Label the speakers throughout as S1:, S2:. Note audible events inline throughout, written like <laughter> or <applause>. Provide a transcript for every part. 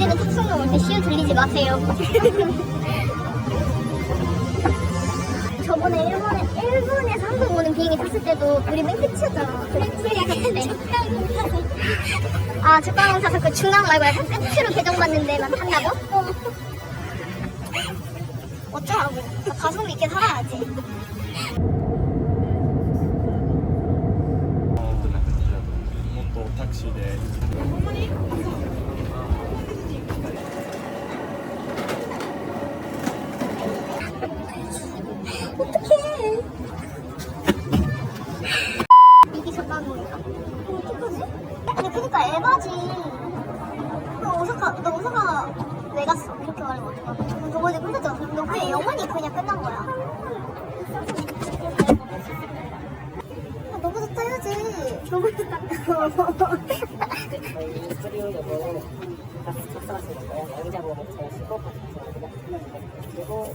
S1: 언제는 툭툭 올때 시우 들리지 마세요. <laughs> 저번에 일본에 일본에서 한국 오는 비행기 탔을 때도 우리 맨 끝이었잖아. 그래, <laughs> 아, 적방공 타서 그 중앙 말고 약간 끝으로 배정받는데만 탄다고? 어. <laughs> 어쩌라고. 나 가성비 있게 살아야지.
S2: 또 택시대
S1: 어떡해.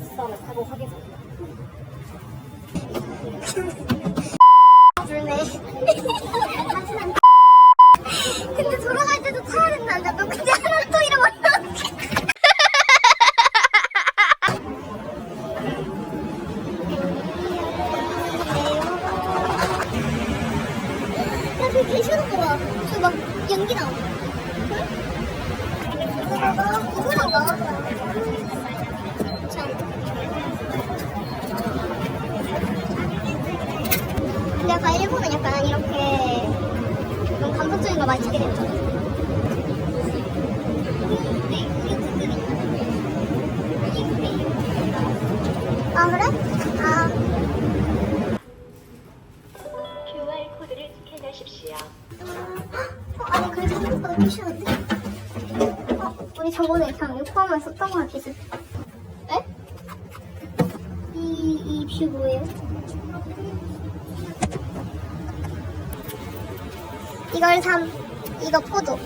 S3: 수선을 타고
S1: 불네. 거 많이 찍게 됐죠. 아 그래? 아
S4: QR 코드를 스캔하십시오.
S1: 어, 아니 그래도 생각보다 꽤 쉬운데? 어, 우리 저번에 그냥 요코하마 썼던 거랑 비슷. 에? 이, 이뷰 뭐예요? 이걸 삼, 이거 포도.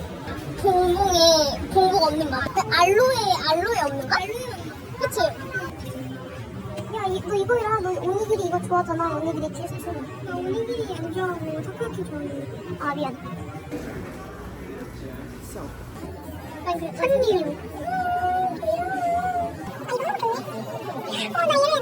S1: 봉봉에 봉봉 없는 맛. 그 알로에, 알로에 없는 맛? 그치? 야, 이, 너 이거 해라. 너 오니기리 이거 좋아하잖아. 오니기리 케이스. 나 오니기리 안 좋아하고 타코야키 좋아하는데. 아, 미안. 아니, 그. 어, 나 이거 해야 되나? 이거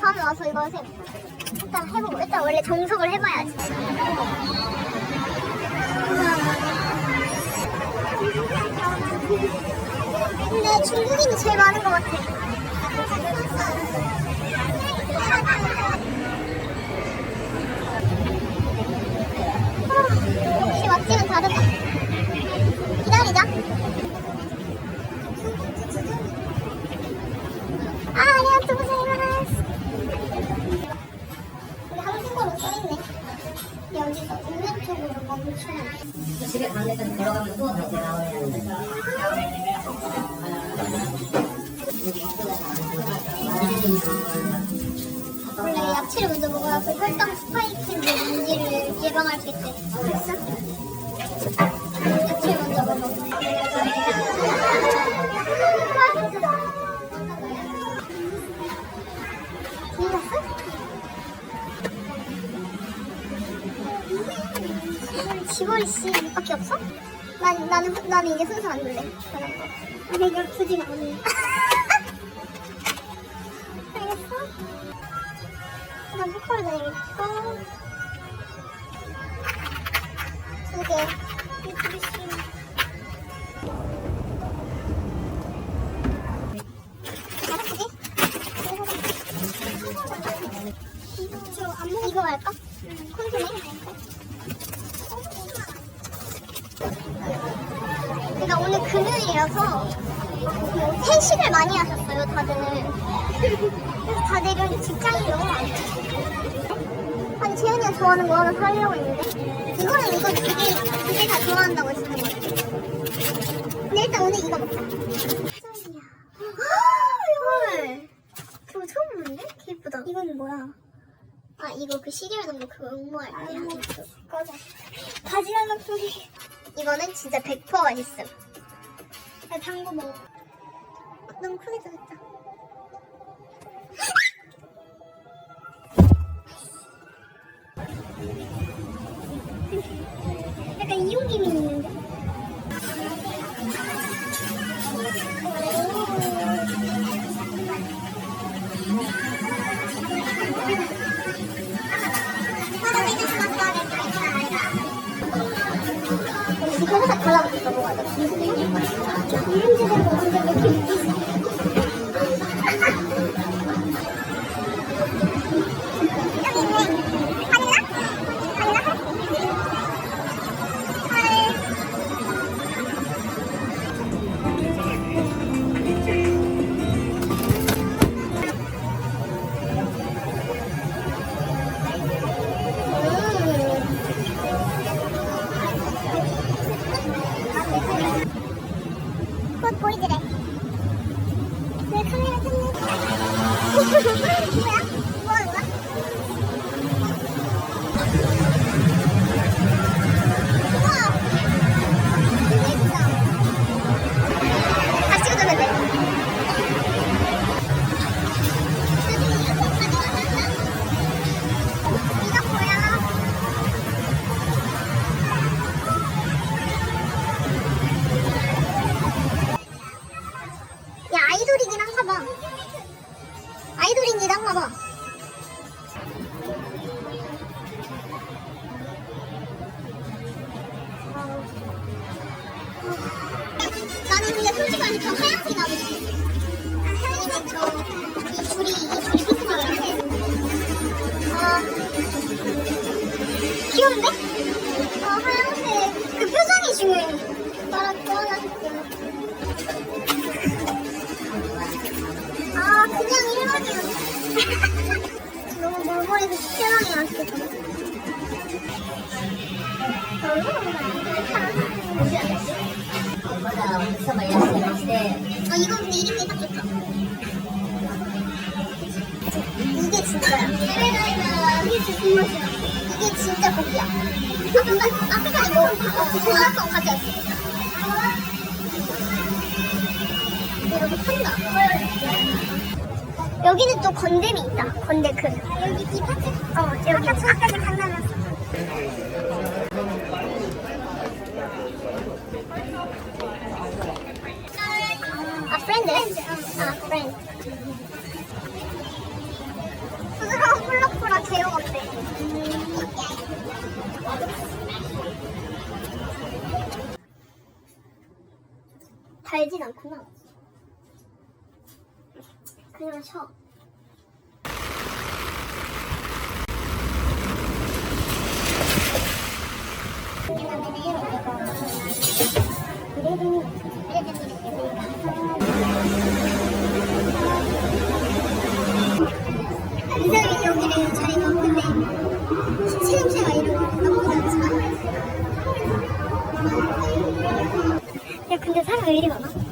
S1: 다음에 와서 이거 해. 일단 해보고, 일단 원래 정석을 해봐야지. 근데 중국인이 제일 많은 것 같아. 아, 혹시 맛집은 다르다.
S3: 집에 가는데 걸어가면 또 다시 나와야 하는데
S1: 원래 야채를 먼저 먹어야 그 혈당 스파이크의 문제를 예방할 수 있대. 그랬어? 지벌이 씨밖에 없어? 난, 나는, 나는 이제 순서 안 눌래. 그런 거. 아, 내가 굳이 안 눌래. <laughs> 알겠어? 난 포커를 내야겠고 그 꺼져 바지락 소리 이거는 진짜 100% 맛있음 단거 먹어. 어, 너무 크게 들었다. 약간 이용김이 있는데? 멀머리도 시원하게 아 이거 근데 이름이 딱 좋다. 이게 진짜야. 이게 맛이야. 이게 진짜 고기야. 아까 앞에까지 뭐 어, 아까 가져왔어. 여기 판다 여기는 또 건담이 있다 건데크 여기 이 파트? 어 여기 그 강남이었어 아 프렌드? 아 프렌드 부드러운 콜라콜라 제형 어때? 달진 않구나 그냥 이사람이 여기를 야 근데 사람 왜 이리 많아?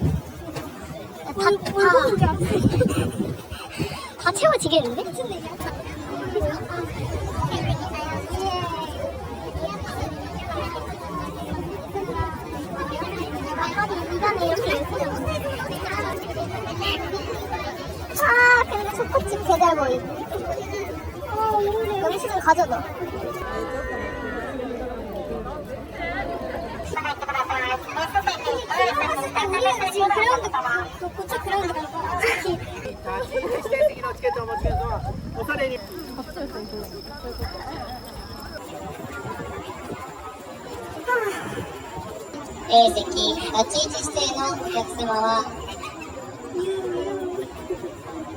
S3: A 席立ち位置指定のお客様は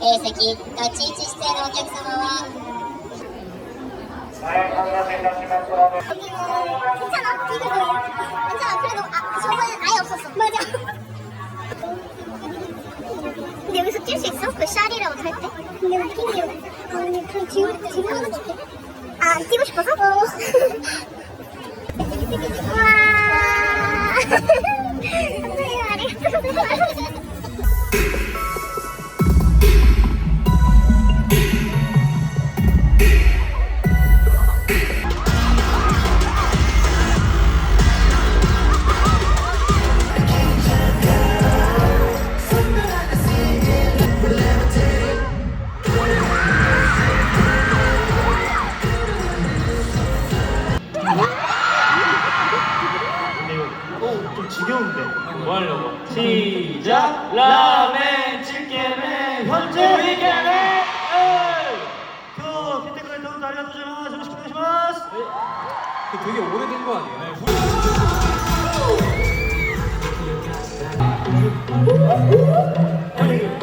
S3: A 席立ち位置指定のお客様は
S1: 괜찮아? 이거 뭐야? 괜찮아 그래도 아 저번엔 아예 없었어 맞아 근데 여기서 뛸 수 있어? 그 샤리라고 탈 때? 근데 웃긴 게 아, 근데 그 지금 지금 하는 거 같아 아 뛰고 싶어서? 어와 선생님 아리가또
S5: 라멘 치킨에 현재 위켄에 또 기대까지 더 달려도 좀 조금씩 보내시마스!
S2: 되게 오래된 거 아니에요? 나이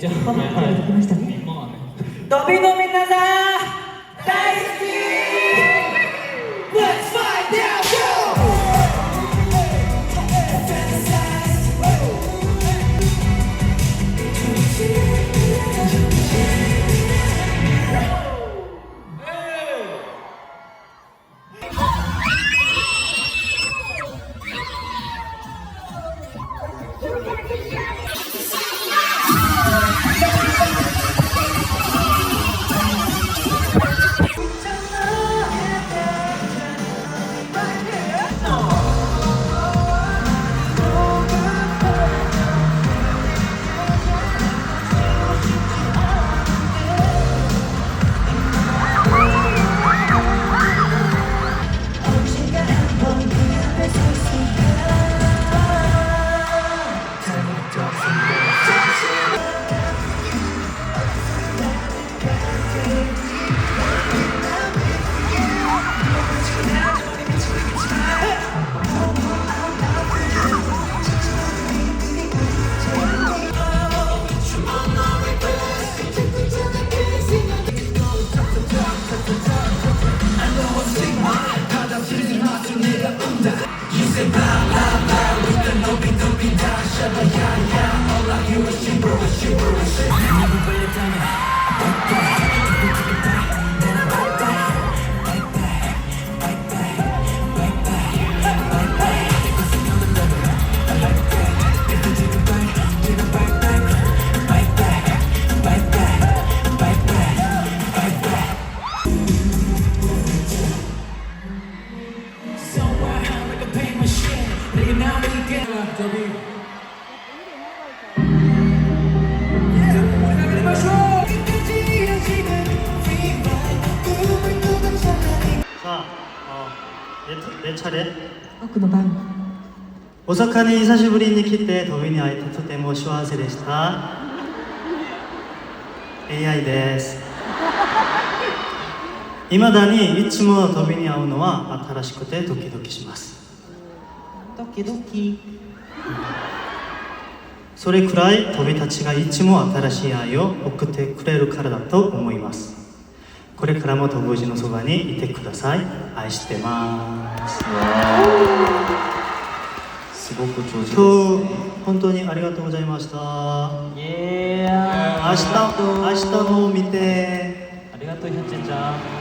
S6: 成長。成長まあね。
S5: ダメだ 내, 내 차례
S6: 僕の番
S5: 大阪に久しぶりに来て飛びに会えてとても幸せでした AI ですいまだにいつも飛びに会うのは新しくてドキドキします
S6: ドキドキ。
S5: それくらい飛びたちがいつも新しい愛を送ってくれるからだと思います。これからも飛ぶ時のそばにいてください。愛してます。
S2: すごく上手
S5: 今日本当にありがとうございました。明日明日のを見て。
S2: ありがとうひょっちゃんちゃん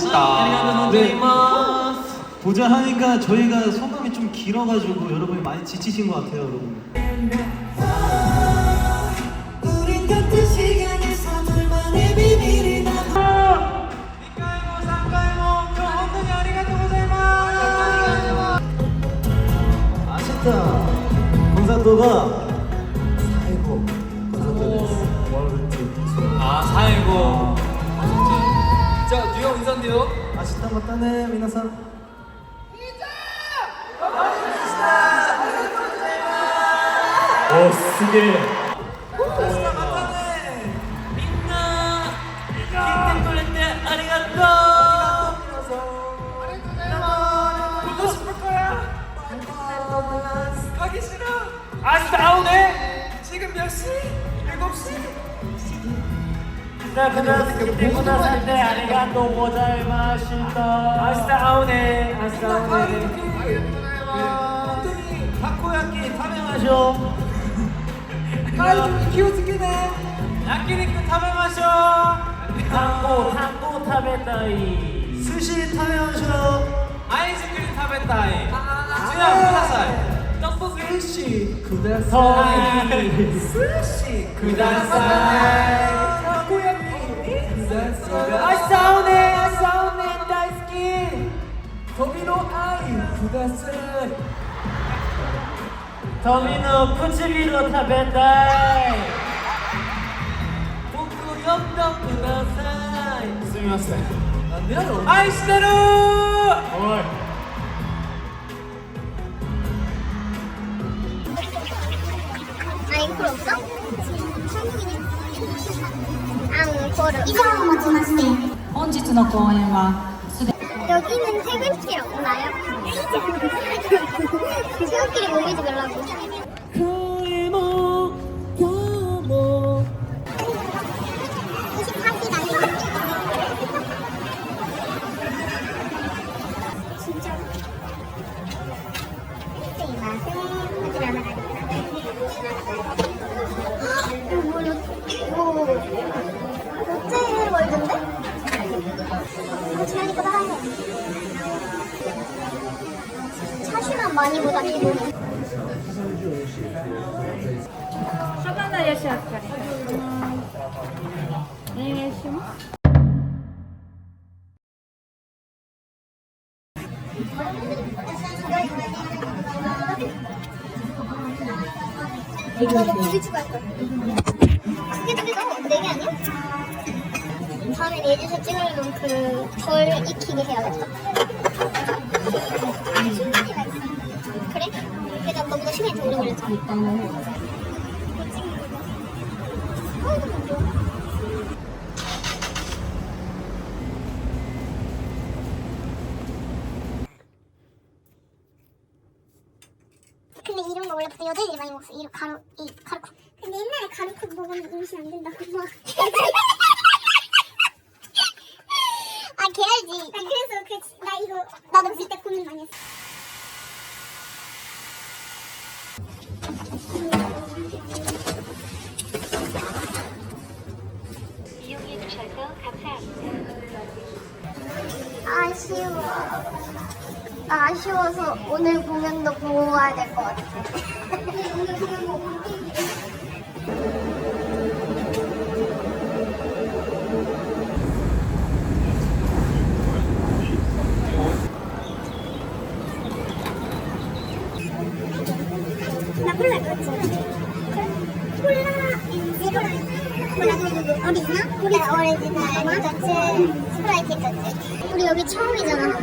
S2: 맛있다. 네. 보자 하니까 저희가 소감이 좀 길어가지고 여러분이 많이 지치신 것 같아요, 여러분. 아쉽다. 공산도가 자, 뉴욕 인사인데요? 아쉽다, 맞다네, 미나상. 오, 쓰게.
S7: 가기 싫어. 아직도 아오네. 지금 몇 시?
S2: 자, 그다음 이때고 나살 때 아리가또 고자이마시다. 아스타오네, 아스타오네. 타코야끼 타메마쇼. 아이, 기호스키네. 야끼니쿠 타메마쇼. 탕고, 탕고 타베타이. 스시 타메마쇼. 아이스크림 타베타이. 주야, 쿠다사이. 떡볶이 스시 쿠다사이. 스시 쿠다사이. 아싸오네 の愛ください。富の唇を食べたい。僕を呼んでください。すみません。な
S1: んでやろ愛してるおい。ア以上をもちまして
S8: 本日の公演は
S1: 여기는 퇴근길이 없나요? 퇴근길이
S2: 모이지
S1: 말라고. 진짜 일대이 맛은 하지 많이 부탁드립니다.
S8: 쇼간나 여시아까리. 안녕히 계시오.
S1: 크게 두개도 네개 아니야? 다음에 내주서 찍으려면 덜 익히게 해야겠다. 근데 이런 거 원래부터 여자애들이 많이 먹었어. 이런 가루, 이 가루국. 근데 옛날에 가루국 먹으면 임신 안 된다고 막. 아쉬워서 오늘 공연도 보고 와야 될 것 같아. 나 콜라 그렇지. 콜라 이거 콜라 그리고 어리지나? 우리 오리지널 저츠 스프라이트 저츠. 우리 여기 처음이잖아.